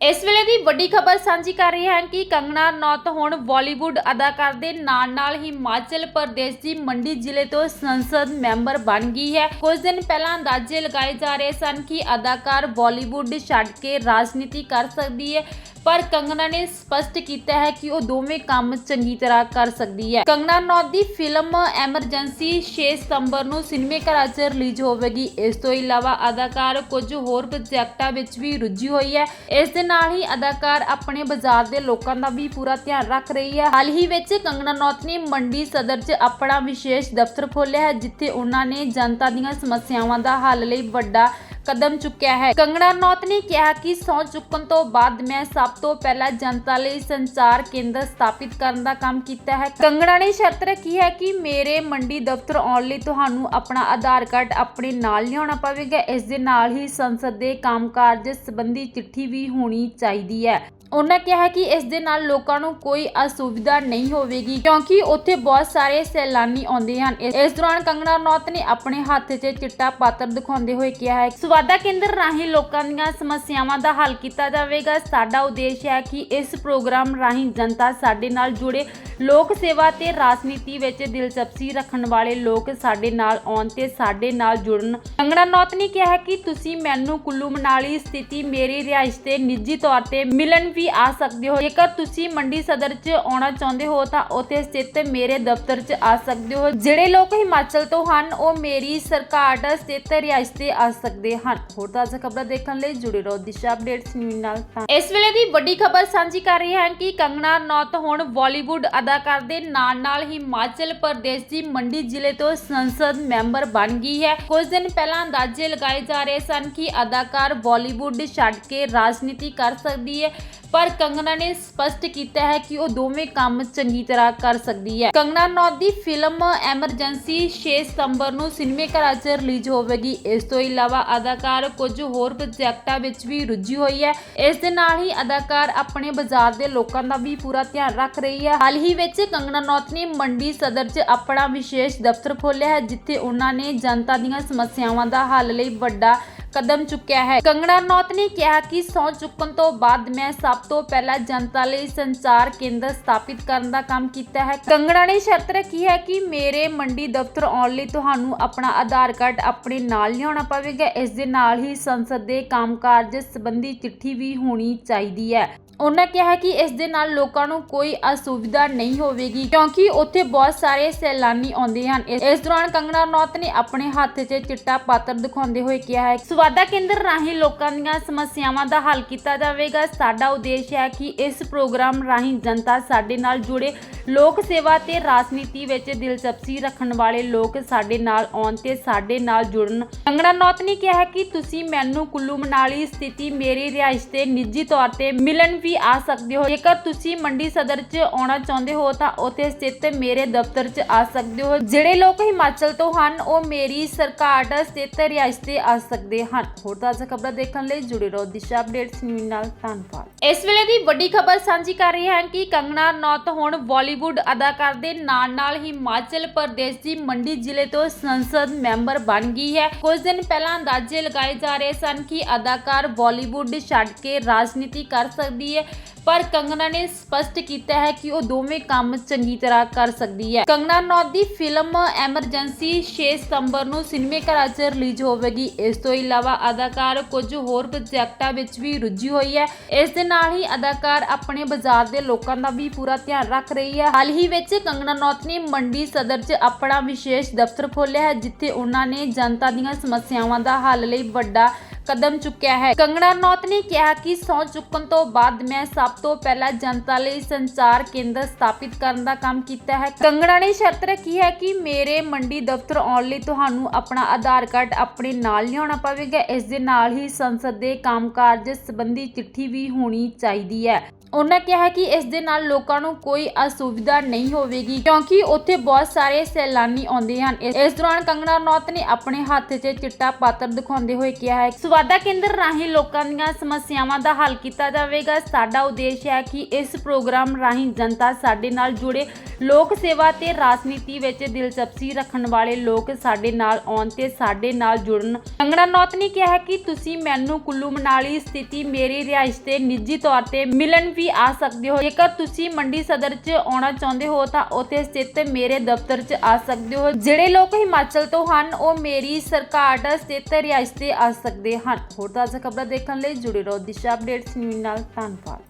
ਇਸ ਵੇਲੇ ਦੀ ਵੱਡੀ ਖਬਰ ਸਾਂਝੀ ਕਰ ਰਹੇ ਹਾਂ ਕਿ ਕੰਗਣਾ ਨੌਤ ਹੁਣ ਬਾਲੀਵੁੱਡ ਅਦਾਕਾਰ ਦੇ ਨਾਲ-ਨਾਲ ਹਿਮਾਚਲ ਪ੍ਰਦੇਸ਼ ਦੀ ਮੰਡੀ ਜ਼ਿਲ੍ਹੇ ਤੋਂ ਸੰਸਦ ਮੈਂਬਰ ਬਣ ਗਈ ਹੈ। ਕੁਝ ਦਿਨ ਪਹਿਲਾਂ ਅੰਦਾਜ਼ੇ ਲਗਾਏ ਜਾ ਰਹੇ ਸਨ ਕਿ ਅਦਾਕਾਰ ਬਾਲੀਵੁੱਡ ਛੱਡ ਕੇ ਰਾਜਨੀਤੀ ਕਰ ਸਕਦੀ ਹੈ। ਪਰ ਕੰਗਨਾ ਨੇ ਸਪਸ਼ਟ ਕੀਤਾ ਹੈ ਕਿ ਉਹ ਦੋਵੇਂ ਕੰਮ ਚੰਗੀ ਤਰ੍ਹਾਂ ਕਰ ਸਕਦੀ ਹੈ। ਕੰਗਨਾ ਰਣੌਤ ਦੀ ਫਿਲਮ ਐਮਰਜੈਂਸੀ 6 ਸਤੰਬਰ ਨੂੰ ਸਿਨੇਮੇ ਘਰਾਂ 'ਚ ਰਿਲੀਜ਼ ਹੋਵੇਗੀ। ਇਸ ਤੋਂ ਇਲਾਵਾ ਅਦਾਕਾਰ ਕੁਝ ਹੋਰ ਪ੍ਰੋਜੈਕਟਾਂ ਵਿੱਚ ਵੀ ਰੁੱਝੀ ਹੋਈ ਹੈ। ਇਸ ਦੇ ਨਾਲ ਹੀ ਅਦਾਕਾਰ ਆਪਣੇ ਬਾਜ਼ਾਰ ਦੇ ਲੋਕਾਂ ਦਾ ਵੀ ਪੂਰਾ ਧਿਆਨ ਰੱਖ ਰਹੀ ਹੈ। ਹਾਲ ਹੀ ਵਿੱਚ ਕੰਗਨਾ ਰਣੌਤ ਨੇ ਮੰਡੀ ਸਦਰ 'ਚ ਆਪਣਾ ਵਿਸ਼ੇਸ਼ ਦਫ਼ਤਰ ਖੋਲ੍ਹਿਆ ਹੈ, ਜਿੱਥੇ ਉਹਨਾਂ ਨੇ ਜਨਤਾ ਦੀਆਂ ਸਮੱਸਿਆਵਾਂ ਦਾ ਹੱਲ ਲਈ ਵੱਡਾ ਕਦਮ ਚੁੱਕਿਆ ਹੈ। ਕੰਗਣਾ ਰਣੌਤ ਨੇ ਕਿਹਾ ਕਿ ਸਹੁੰ ਚੁੱਕਣ ਤੋਂ ਬਾਅਦ ਮੈਂ ਸਭ ਤੋਂ ਪਹਿਲਾਂ ਜਨਤਾ ਲਈ ਸੰਚਾਰ ਕੇਂਦਰ ਸਥਾਪਿਤ ਕਰਨ ਦਾ ਕੰਮ ਕੀਤਾ ਹੈ। ਕੰਗਣਾ ਨੇ ਸ਼ਰਤ ਰੱਖੀ ਹੈ ਕਿ ਮੇਰੇ ਮੰਡੀ ਦਫ਼ਤਰ ਆਉਣ ਲਈ ਤੁਹਾਨੂੰ ਆਪਣਾ ਆਧਾਰ ਕਾਰਡ ਆਪਣੇ ਨਾਲ ਲਿਆਉਣਾ ਪਵੇਗਾ। ਇਸ ਦੇ ਨਾਲ ਹੀ ਸੰਸਦ ਦੇ ਕੰਮਕਾਜ ਸੰਬੰਧੀ ਚਿੱਠੀ ਵੀ ਹੋਣੀ ਚਾਹੀਦੀ ਹੈ। ਉਹਨਾਂ ਕਿਹਾ ਕਿ ਇਸ ਦੇ ਨਾਲ ਲੋਕਾਂ ਨੂੰ ਕੋਈ ਅਸੁਵਿਧਾ ਨਹੀਂ ਹੋਵੇਗੀ, ਕਿਉਂਕਿ ਉੱਥੇ ਬਹੁਤ ਸਾਰੇ ਸੈਲਾਨੀ ਆਉਂਦੇ ਹਨ। ਇਸ ਦੌਰਾਨ ਕੰਗਣਾ ਨੌਤ ਨੇ ਆਪਣੇ ਹੱਥ 'ਚ ਚਿੱਟਾ ਪਾਤਰ ਦਿਖਾਉਂਦੇ ਹੋਏ ਕਿਹਾ ਹੈ ਸਵਾਦਾ ਕੇਂਦਰ ਰਾਹੀਂ ਲੋਕਾਂ ਦੀਆਂ ਸਮੱਸਿਆਵਾਂ ਦਾ ਹੱਲ ਕੀਤਾ ਜਾਵੇਗਾ। ਸਾਡਾ ਉਦੇਸ਼ ਹੈ ਕਿ ਇਸ ਪ੍ਰੋਗਰਾਮ ਰਾਹੀਂ ਜਨਤਾ ਸਾਡੇ ਨਾਲ ਜੁੜੇ, ਲੋਕ ਸੇਵਾ ਤੇ ਰਾਜਨੀਤੀ ਵਿੱਚ ਦਿਲਚਸਪੀ ਰੱਖਣ ਵਾਲੇ ਲੋਕ ਸਾਡੇ ਨਾਲ ਆਉਣ ਤੇ ਸਾਡੇ ਨਾਲ ਜੁੜਨ। ਕੰਗਣਾ ਨੌਤ ਨੇ ਕਿਹਾ ਕਿ ਤੁਸੀਂ ਮੈਨੂੰ ਕੁੱਲੂ ਮਨਾਲੀ ਸਥਿਤੀ, ਮੇਰੀ ਰਿਹਾਇਸ਼ ਤੇ ਨਿੱਜੀ ਤੌਰ ਤੇ ਮਿਲਣ ਵੀ ਆ ਸਕਦੇ ਹੋ। ਜੇਕਰ ਤੁਸੀਂ ਮੰਡੀ ਸਦਰ 'ਚ ਆਉਣਾ ਚਾਹੁੰਦੇ ਹੋ, ਤਾਂ ਉੱਥੇ ਸਥਿਤ ਮੇਰੇ ਦਫ਼ਤਰ 'ਚ ਆ ਸਕਦੇ ਹੋ। ਜਿਹੜੇ ਲੋਕ ਹਿਮਾਚਲ ਤੋਂ ਹਨ, ਉਹ ਮੇਰੀ ਸਰਕਾਰਡ ਸਥਿਤ ਰਿਹਾਇਸ਼ ਤੇ ਆ ਸਕਦੇ ਹਨ। ਹੋਰ ਤਾਜ਼ਾ ਖਬਰਾਂ ਦੇਖਣ ਲਈ ਜੁੜੇ ਰਹੋ ਦਿਸ਼ਾ ਅਪਡੇਟਸ ਨਿਊਜ਼ ਨਾਲ ਇਸ ਵੇਲੇ ਦੀ ਵੱਡੀ ਖਬਰ ਸਾਂਝੀ ਕਰ ਰਹੇ ਹਾਂ ਕਿ ਕੰਗਣਾ ਨੌਤ ਹੁਣ ਬਾਲੀਵੁੱਡ ਅਦਾਕਾਰ ਦੇ ਨਾਲ-ਨਾਲ ਹਿਮਾਚਲ ਪ੍ਰਦੇਸ਼ ਦੀ ਮੰਡੀ ਜ਼ਿਲ੍ਹੇ ਤੋਂ ਸੰਸਦ ਮੈਂਬਰ ਬਣ ਗਈ ਹੈ। ਕੁਝ ਦਿਨ ਪਹਿਲਾਂ ਅੰਦਾਜ਼ੇ ਲਗਾਏ ਜਾ ਰਹੇ ਸਨ ਕਿ ਅਦਾਕਾਰ ਬਾਲੀਵੁੱਡ ਛੱਡ ਕੇ ਰਾਜਨੀਤੀ ਕਰ ਸਕਦੀ ਹੈ। ਪਰ ਕੰਗਨਾ ਨੇ ਸਪਸ਼ਟ ਕੀਤਾ ਹੈ ਕਿ ਉਹ ਦੋਵੇਂ ਕੰਮ ਚੰਗੀ ਤਰ੍ਹਾਂ ਕਰ ਸਕਦੀ ਹੈ। ਕੰਗਨਾ ਰਣੌਤ ਦੀ ਫਿਲਮ ਐਮਰਜੈਂਸੀ 6 ਸਤੰਬਰ ਨੂੰ ਸਿਨੇਮੇ ਘਰਾਂ 'ਚ ਰਿਲੀਜ਼ ਹੋਵੇਗੀ। ਇਸ ਤੋਂ ਇਲਾਵਾ ਅਦਾਕਾਰ ਕੁਝ ਹੋਰ ਪ੍ਰੋਜੈਕਟਾਂ ਵਿੱਚ ਵੀ ਰੁੱਝੀ ਹੋਈ ਹੈ। ਇਸ ਦੇ ਨਾਲ ਹੀ ਅਦਾਕਾਰ ਆਪਣੇ ਬਾਜ਼ਾਰ ਦੇ ਲੋਕਾਂ ਦਾ ਵੀ ਪੂਰਾ ਧਿਆਨ ਰੱਖ ਰਹੀ ਹੈ। ਹਾਲ ਹੀ ਵਿੱਚ ਕੰਗਨਾ ਰਣੌਤ ਨੇ ਮੰਡੀ ਸਦਰ 'ਚ ਆਪਣਾ ਵਿਸ਼ੇਸ਼ ਦਫ਼ਤਰ ਖੋਲ੍ਹਿਆ ਹੈ, ਜਿੱਥੇ ਉਹਨਾਂ ਨੇ ਜਨਤਾ ਦੀਆਂ ਸਮੱਸਿਆਵਾਂ ਦਾ ਹੱਲ ਲਈ ਵੱਡਾ ਕਦਮ ਚੁੱਕਿਆ ਹੈ। ਕੰਗਨਾ ਰਣੌਤ ਨੇ ਕਿਹਾ ਕਿ ਸਹੁੰ ਚੁੱਕਣ ਤੋਂ ਬਾਅਦ ਮੈਂ ਸਭ ਤੋਂ ਪਹਿਲਾਂ ਜਨਤਾ ਲਈ ਸੰਚਾਰ ਕੇਂਦਰ ਸਥਾਪਿਤ ਕਰਨ ਦਾ ਕੰਮ ਕੀਤਾ ਹੈ। ਕੰਗਣਾ ਨੇ ਸ਼ਰਤ ਰੱਖੀ ਹੈ ਕਿ ਮੇਰੇ ਮੰਡੀ ਦਫ਼ਤਰ ਆਉਣ ਲਈ ਤੁਹਾਨੂੰ ਆਪਣਾ ਆਧਾਰ ਕਾਰਡ ਆਪਣੇ ਨਾਲ ਲਿਆਉਣਾ ਪਵੇਗਾ। ਇਸ ਦੇ ਨਾਲ ਹੀ ਸੰਸਦ ਦੇ ਕੰਮਕਾਜ ਸੰਬੰਧੀ ਚਿੱਠੀ ਵੀ ਹੋਣੀ ਚਾਹੀਦੀ ਹੈ। ਉਹਨਾਂ ਕਿਹਾ ਕਿ ਇਸ ਦੇ ਨਾਲ ਲੋਕਾਂ ਨੂੰ ਕੋਈ ਅਸੁਵਿਧਾ ਨਹੀਂ ਹੋਵੇਗੀ, ਕਿਉਂਕਿ ਉੱਥੇ ਬਹੁਤ ਸਾਰੇ ਸੈਲਾਨੀ ਆਉਂਦੇ ਹਨ। ਇਸ ਦੌਰਾਨ ਕੰਗਣਾ ਰਣੌਤ ਨੇ ਆਪਣੇ ਹੱਥ 'ਚ ਚਿੱਟਾ ਪਾਤਰ ਦਿਖਾਉਂਦੇ ਹੋਏ ਕਿਹਾ ਹੈ ਸਵਾਦਾ ਕੇਂਦਰ ਰਾਹੀਂ ਲੋਕਾਂ ਦੀਆਂ ਸਮੱਸਿਆਵਾਂ ਦਾ ਹੱਲ ਕੀਤਾ ਜਾਵੇਗਾ। ਸਾਡਾ ਉਦੇਸ਼ ਹੈ ਕਿ ਇਸ ਪ੍ਰੋਗਰਾਮ ਰਾਹੀਂ ਜਨਤਾ ਸਾਡੇ ਨਾਲ ਜੁੜੇ, ਲੋਕ ਸੇਵਾ ਤੇ ਰਾਜਨੀਤੀ ਵਿੱਚ ਦਿਲਚਸਪੀ ਰੱਖਣ ਵਾਲੇ ਲੋਕ ਸਾਡੇ ਨਾਲ ਆਉਣ ਤੇ ਸਾਡੇ ਨਾਲ ਜੁੜਨ। ਕੰਗਣਾ ਨੌਤ ਨੇ ਕਿਹਾ ਕਿ ਤੁਸੀਂ ਮੈਨੂੰ ਕੁੱਲੂ ਮਨਾਲੀ ਸਥਿਤੀ, ਮੇਰੀ ਰਿਹਾਇਸ਼ ਤੇ ਨਿੱਜੀ ਤੌਰ ਤੇ ਮਿਲਣ ਵੀ ਆ ਸਕਦੇ ਹੋ। ਜੇਕਰ ਤੁਸੀਂ ਮੰਡੀ ਸਦਰ 'ਚ ਆਉਣਾ ਚਾਹੁੰਦੇ ਹੋ, ਤਾਂ ਉੱਥੇ ਸਥਿਤ ਮੇਰੇ ਦਫ਼ਤਰ 'ਚ ਆ ਸਕਦੇ ਹੋ। ਜਿਹੜੇ ਲੋਕ ਹਿਮਾਚਲ ਤੋਂ ਹਨ, ਉਹ ਮੇਰੀ ਸਰਕਾਰ ਸਥਿਤ ਰਿਹਾਇਸ਼ ਤੇ ਆ ਸਕਦੇ ਹਨ। ਹੋਰ ਤਾਜ਼ਾ ਖਬਰਾਂ ਦੇਖਣ ਲਈ ਜੁੜੇ ਰਹੋ। ਦਿਸ਼ਾ ਅਪਡੇਟਸ ਨਿਊਜ਼ ਨਾਲ ਧੰਨਵਾਦ। ਇਸ ਵੇਲੇ ਦੀ ਵੱਡੀ ਖਬਰ ਸਾਂਝੀ ਕਰ ਰਹੇ ਹਾਂ ਕਿ ਕੰਗਨਾ ਨੌਤ ਹੁਣ ਬਾਲੀਵੁੱਡ ਅਦਾਕਾਰ ਦੇ ਨਾਲ-ਨਾਲ ਹਿਮਾਚਲ ਪ੍ਰਦੇਸ਼ ਦੀ ਮੰਡੀ ਜ਼ਿਲ੍ਹੇ ਤੋਂ ਸੰਸਦ ਮੈਂਬਰ ਬਣ ਗਈ ਹੈ। ਕੁਝ ਦਿਨ ਪਹਿਲਾਂ ਅੰਦਾਜ਼ੇ ਲਗਾਏ ਜਾ ਰਹੇ ਸਨ ਕਿ ਅਦਾਕਾਰ ਬਾਲੀਵੁੱਡ ਛੱਡ ਕੇ ਰਾਜਨੀਤੀ ਕਰ ਸਕਦੀ ਹੈ ਪਰ ਕੰਗਨਾ ਨੇ ਸਪਸ਼ਟ ਕੀਤਾ ਹੈ ਕਿ ਉਹ ਦੋਵੇਂ ਕੰਮ ਚੰਗੀ ਤਰ੍ਹਾਂ ਕਰ ਸਕਦੀ ਹੈ। ਕੰਗਨਾ ਰਣੌਤ ਦੀ ਫਿਲਮ ਐਮਰਜੈਂਸੀ 6 ਸਤੰਬਰ ਨੂੰ ਸਿਨੇਮੇ ਘਰਾਂ 'ਚ ਰਿਲੀਜ਼ ਹੋਵੇਗੀ। ਇਸ ਤੋਂ ਇਲਾਵਾ ਅਦਾਕਾਰ ਕੁਝ ਹੋਰ ਪ੍ਰੋਜੈਕਟਾਂ ਵਿੱਚ ਵੀ ਰੁੱਝੀ ਹੋਈ ਹੈ। ਇਸ ਦੇ ਨਾਲ ਹੀ ਅਦਾਕਾਰ ਆਪਣੇ ਬਾਜ਼ਾਰ ਦੇ ਲੋਕਾਂ ਦਾ ਵੀ ਪੂਰਾ ਧਿਆਨ ਰੱਖ ਰਹੀ ਹੈ। ਹਾਲ ਹੀ ਵਿੱਚ ਕੰਗਨਾ ਰਣੌਤ ਨੇ ਮੰਡੀ ਸਦਰ 'ਚ ਆਪਣਾ ਵਿਸ਼ੇਸ਼ ਦਫ਼ਤਰ ਖੋਲ੍ਹਿਆ ਹੈ, ਜਿੱਥੇ ਉਹਨਾਂ ਨੇ ਜਨਤਾ ਦੀਆਂ ਸਮੱਸਿਆਵਾਂ ਦਾ ਹੱਲ ਲਈ ਵੱਡਾ ਕਦਮ ਚੁੱਕਿਆ ਹੈ। ਕੰਗਣਾ ਰਣੌਤ ਨੇ ਕਿਹਾ ਕਿ ਸਹੁੰ ਚੁੱਕਣ ਤੋਂ ਬਾਅਦ ਮੈਂ ਸਭ ਤੋਂ ਪਹਿਲਾਂ ਜਨਤਾ ਲਈ ਸੰਚਾਰ ਕੇਂਦਰ ਸਥਾਪਿਤ ਕਰਨ ਦਾ ਕੰਮ ਕੀਤਾ ਹੈ। ਕੰਗਣਾ ਨੇ ਸ਼ਰਤ ਰੱਖੀ ਹੈ ਕਿ ਮੇਰੇ ਮੰਡੀ ਦਫ਼ਤਰ ਆਉਣ ਲਈ ਤੁਹਾਨੂੰ ਆਪਣਾ ਆਧਾਰ ਕਾਰਡ ਆਪਣੇ ਨਾਲ ਲਿਆਉਣਾ ਪਵੇਗਾ। ਇਸ ਦੇ ਨਾਲ ਹੀ ਸੰਸਦ ਦੇ ਕੰਮਕਾਜ ਸੰਬੰਧੀ ਚਿੱਠੀ ਵੀ ਹੋਣੀ ਚਾਹੀਦੀ ਹੈ। ਉਹਨਾਂ ਕਿਹਾ ਕਿ ਇਸ ਦੇ ਨਾਲ ਲੋਕਾਂ ਨੂੰ ਕੋਈ ਅਸੁਵਿਧਾ ਨਹੀਂ ਹੋਵੇਗੀ, ਕਿਉਂਕਿ ਉੱਥੇ ਬਹੁਤ ਸਾਰੇ ਸੈਲਾਨੀ ਆਉਂਦੇ ਹਨ। ਇਸ ਦੌਰਾਨ ਕੰਗਣਾ ਰਣੌਤ ਨੇ ਆਪਣੇ ਹੱਥ 'ਚ ਚਿੱਟਾ ਪਾਤਰ ਦਿਖਾਉਂਦੇ ਹੋਏ ਕਿਹਾ ਹੈ ਸਵਾਦਾ ਕੇਂਦਰ ਰਾਹੀਂ ਲੋਕਾਂ ਦੀਆਂ ਸਮੱਸਿਆਵਾਂ ਦਾ ਹੱਲ ਕੀਤਾ ਜਾਵੇਗਾ। ਸਾਡਾ ਉਦੇਸ਼ ਹੈ ਕਿ ਇਸ ਪ੍ਰੋਗਰਾਮ ਰਾਹੀਂ ਜਨਤਾ ਸਾਡੇ ਨਾਲ ਜੁੜੇ, ਲੋਕ ਸੇਵਾ ਤੇ ਰਾਜਨੀਤੀ ਵਿੱਚ ਦਿਲਚਸਪੀ ਰੱਖਣ ਵਾਲੇ ਲੋਕ ਸਾਡੇ ਨਾਲ ਆਉਣ ਤੇ ਸਾਡੇ ਨਾਲ ਜੁੜਨ। ਕੰਗਣਾ ਨੌਤ ਨੇ ਕਿਹਾ ਕਿ ਤੁਸੀਂ ਮੈਨੂੰ ਕੁੱਲੂ ਮਨਾਲੀ ਸਥਿਤੀ, ਮੇਰੀ ਰਿਹਾਇਸ਼ ਤੇ ਨਿੱਜੀ ਤੌਰ ਤੇ ਮਿਲਣ ਵੀ ਆ ਸਕਦੇ ਹੋ। ਜੇਕਰ ਤੁਸੀਂ ਮੰਡੀ ਸਦਰ 'ਚ ਆਉਣਾ ਚਾਹੁੰਦੇ ਹੋ ਤਾਂ ਉੱਥੇ ਸਥਿਤ ਮੇਰੇ ਦਫ਼ਤਰ 'ਚ ਆ ਸਕਦੇ ਹੋ। ਜਿਹੜੇ ਲੋਕ ਹਿਮਾਚਲ ਤੋਂ ਹਨ, ਉਹ ਮੇਰੀ ਸਰਕਾਰ ਸਥਿਤ ਰਿਹਾਇਸ਼ ਤੇ ਆ ਸਕਦੇ ਹਨ। ਹੋਰ ਤਾਜ਼ਾ ਖਬਰਾਂ ਦੇਖਣ ਲਈ ਜੁੜੇ ਰਹੋ। ਦਿਸ਼ਾ ਅਪਡੇਟਸ, ਨਿਊਜ਼ ਨਾਲ ਧੰਨਵਾਦ।